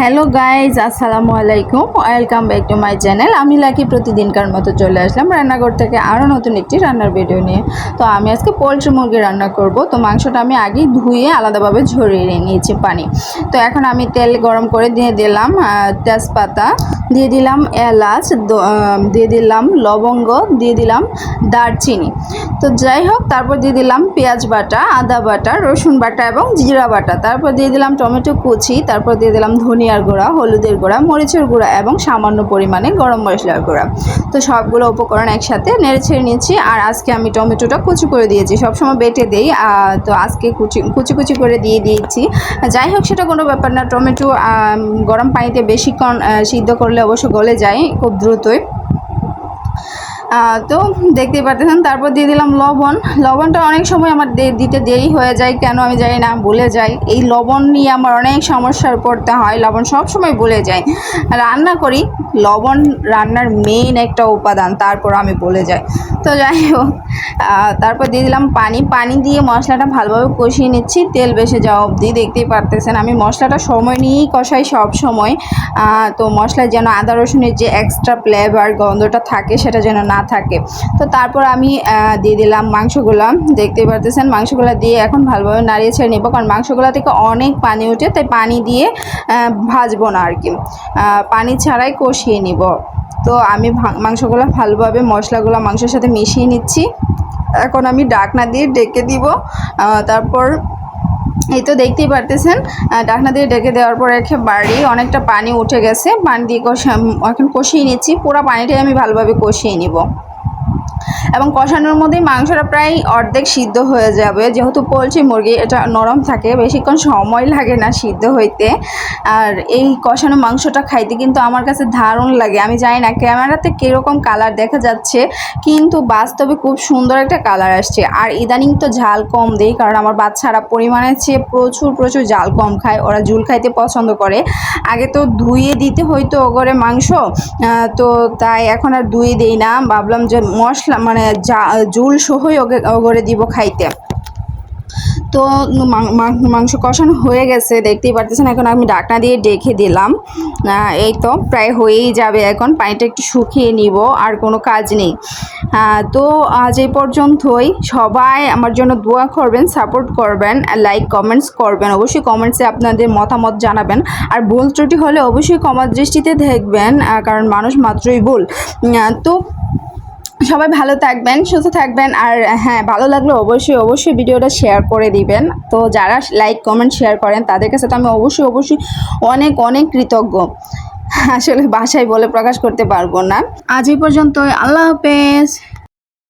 Hello guys, আসসালামু আলাইকুম। Welcome back to my channel আমি লাকি, প্রতিদিনকার মতো চলে আসলাম রান্নাঘর থেকে আরও নতুন একটি রান্নার ভিডিও নিয়ে। তো আমি আজকে পোলট্রি মুরগি রান্না করব। তো মাংসটা আমি আগেই ধুয়ে আলাদাভাবে ঝরিয়ে নিয়েছি পানি। তো এখন আমি তেল গরম করে দিয়ে দিলাম তেজপাতা, দিয়ে দিলাম এলাচ দিয়ে দিলাম লবঙ্গ, দিয়ে দিলাম দারচিনি। তো যাই হোক, তারপর দিয়ে দিলাম পেঁয়াজ বাটা, আদা বাটা, রসুন বাটা এবং জিরা বাটা। তারপর দিয়ে দিলাম টমেটো কুচি, তারপর দিয়ে দিলাম ধনিয়ার গুঁড়া, হলুদের গুঁড়া, মরিচের গুঁড়া এবং সামান্য পরিমাণে গরম মশলার গুঁড়া। তো সবগুলো উপকরণ একসাথে নেড়ে ছেড়ে নিয়েছি আর আজকে আমি টমেটোটা কুচি করে দিয়েছি। সবসময় বেটে দিই। তো আজকে কুচি কুচি কুচি করে দিয়ে দিয়েছি। যাই হোক, সেটা কোনো ব্যাপার না। টমেটো গরম পানিতে বেশিক্ষণ সিদ্ধ করলে অবশ্য গলে যায় খুব দ্রুতই। তো দেখতেই পারতেছেন। তারপর দিয়ে দিলাম লবণ। লবণটা অনেক সময় আমার দিতে দেরি হয়ে যায়। কেন আমি জানি না, বলে যাই এই লবণ নিয়ে আমার অনেক সমস্যার পড়তে হয়। লবণ সব সময় বলে যাই রান্না করি, লবণ রান্নার মেইন একটা উপাদান, তারপর আমি বলে যাই। তো যাই হোক তারপর দিয়ে দিলাম পানি। পানি দিয়ে মশলাটা ভালোভাবে কষিয়ে নিচ্ছি। তেল বেসে যাওয়া অবধি, দেখতেই পারতেছেন। আমি মশলাটা সময় নিয়েই কষাই সব সময় তো মশলায় যেন আদা রসুনের যে এক্সট্রা ফ্লেভার গন্ধটা থাকে, সেটা যেন না থাকে। তো তারপর আমি দিয়ে দিলাম মাংসগুলো। দেখতেই পারতেছেন, মাংসগুলো দিয়ে এখন ভালোভাবে নাড়িয়ে ছেড়ে নেব। কারণ মাংসগুলো থেকে অনেক পানি ওঠে তাই পানি দিয়ে ভাজবো না আর কি পানি ছাড়াই কষিয়ে নিব। তো আমি মাংসগুলো ভালোভাবে, মশলাগুলো মাংসের সাথে মিশিয়ে নিচ্ছি। এখন আমি ডাকনা দিয়ে ডেকে দিব। তারপর এই তো দেখতেই পারতেছেন ডাকনা দিয়ে ডেকে দেওয়ার পর বাড়ি অনেকটা পানি উঠে গেছে, পানি দিয়ে কষা এখন কষিয়ে নিচ্ছি, পুরো পানিটাই আমি ভালোভাবে কষিয়ে নিব। এবং কষানোর মধ্যেই মাংসটা প্রায় অর্ধেক সিদ্ধ হয়ে যাবে। যেহেতু পোলট্রি মুরগি, এটা নরম থাকে, বেশিক্ষণ সময় লাগে না সিদ্ধ হইতে। আর এই কষানো মাংসটা খাইতে কিন্তু আমার কাছে দারুণ লাগে। আমি জানি না ক্যামেরাতে কীরকম কালার দেখা যাচ্ছে, কিন্তু বাস্তবে খুব সুন্দর একটা কালার আসছে। আর ইদানিং তো ঝাল কম দেই, কারণ আমার বাচ্চারা পরিমাণের চেয়ে প্রচুর প্রচুর ঝাল কম খায়। ওরা ঝুল খাইতে পছন্দ করে। আগে তো ধুয়ে দিতে হইতো ওগরে মাংস তো তাই এখন আর ধুয়ে দেই না। ভাবলাম যে মশলা মানে যা ঝুল সহই ওগরে দিব খাইতে। তো মাংস কষানো হয়ে গেছে, দেখতেই পারতেছেন, এখন আমি ডাকনা দিয়ে ডেকে দিলাম। এই তো প্রায় হয়েই যাবে এখন, পানিটা একটু শুকিয়ে নিব, আর কোনো কাজ নেই। তো আজ এই পর্যন্তই। সবাই আমার জন্য দোয়া করবেন, সাপোর্ট করবেন লাইক, কমেন্টস করবেন। অবশ্যই কমেন্টসে আপনাদের মতামত জানাবেন। আর ভুল ত্রুটি হলে অবশ্যই কমার দৃষ্টিতে দেখবেন কারণ মানুষ মাত্রই ভুল। তো সবাই ভালো থাকবেন, সুস্থ থাকবেন, আর হ্যাঁ ভালো লাগলে অবশ্যই অবশ্যই ভিডিওটা শেয়ার করে দিবেন। তো যারা লাইক কমেন্ট শেয়ার করেন, তাদের কাছে তো আমি অবশ্যই অবশ্যই অনেক অনেক কৃতজ্ঞ। আসলে বাসায় বলে প্রকাশ করতে পারব না। আজ এই পর্যন্ত আল্লাহ হাফেজ।